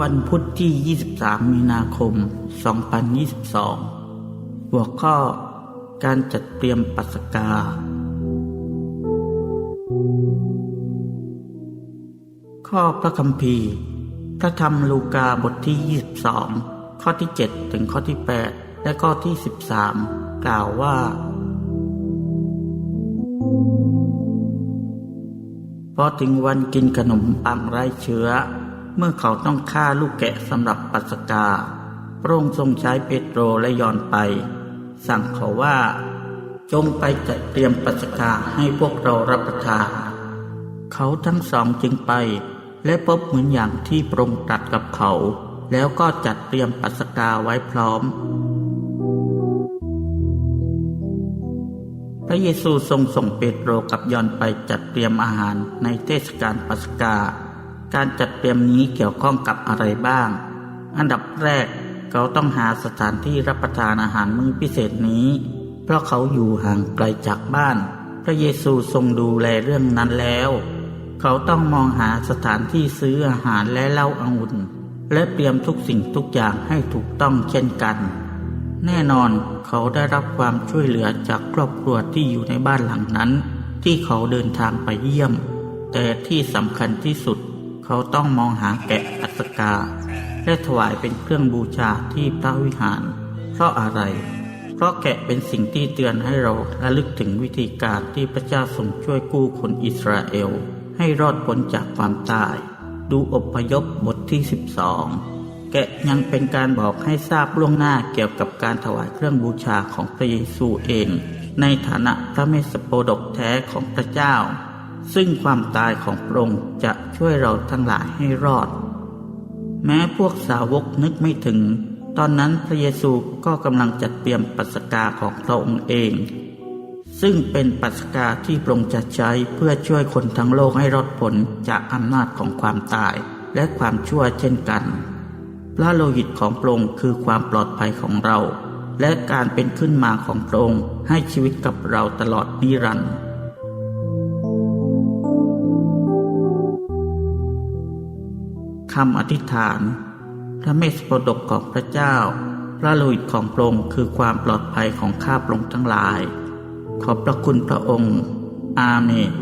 วันพุธที่ 23 มีนาคม 2022 หัวข้อ การจัดเตรียมปัสกา ข้อพระคัมภีร์ พระธรรมลูกาบทที่ 22 ข้อที่ 7 ถึงข้อที่ 8 และข้อที่ 13 กล่าวว่า พอถึงวันกินขนมปังไร้เชื้อ เมื่อเขาต้องฆ่าลูกแกะสำหรับปัสกา พระองค์ทรงใช้เปโตรและยอนไป สั่งเขาว่า จงไปจัดเตรียมปัสกาให้พวกเรารับประทาน เขาทั้งสองจึงไป และพบเหมือนอย่างที่พระองค์ตรัสกับเขา แล้วก็จัดเตรียมปัสกาไว้พร้อม พระเยซูทรงส่งเปโตรกับยอนไปจัดเตรียมอาหารในเทศกาลปัสกา การจัดเตรียมนี้เกี่ยวข้องกับอะไรบ้าง อันดับแรกเขาต้องหาสถานที่รับประทานอาหารมื้อพิเศษนี้ เพราะเขาอยู่ห่างไกลจากบ้าน พระเยซูทรงดูแลเรื่องนั้นแล้ว เขาต้องมองหาสถานที่ซื้ออาหารและเหล้าองุ่น และเตรียมทุกสิ่งทุกอย่างให้ถูกต้องเช่นกัน แน่นอนเขาได้รับความช่วยเหลือจากครอบครัวที่อยู่ในบ้านหลังนั้น ที่เขาเดินทางไปเยี่ยม แต่ที่สำคัญที่สุด เขาต้องมองหาแกะอัสกา และถวายเป็นเครื่องบูชาที่พระวิหาร เพราะอะไร เพราะแกะเป็นสิ่งที่เตือนให้เราระลึกถึงวิธีการที่พระเจ้าทรงช่วยกู้คนอิสราเอล ให้รอดพ้นจากความตาย ดูอพยพบทที่ 12 แกะยังเป็นการบอกให้ทราบล่วงหน้าเกี่ยวกับการถวายเครื่องบูชาของพระเยซูเอง ในฐานะพระเมสสโปดกแท้ของพระเจ้า ซึ่งความตายของพระองค์จะช่วยเราทั้งหลายให้รอด แม้พวกสาวกนึกไม่ถึง ตอนนั้นพระเยซูก็กำลังจัดเตรียมปัสกาของพระองค์เอง ซึ่งเป็นปัสกาที่พระองค์จะใช้เพื่อช่วยคนทั้งโลกให้รอดพ้นจากอำนาจของความตายและความชั่วเช่นกัน พระโลหิตของพระองค์คือความปลอดภัยของเรา และการเป็นขึ้นมาของพระองค์ให้ชีวิตกับเราตลอดนิรันดร์ คำอธิษฐาน พระเมสสโปดกของพระเจ้า พระโลหิตของพระองค์คือความปลอดภัยของข้าพระองค์ทั้งหลาย ขอบพระคุณพระองค์ อาเมน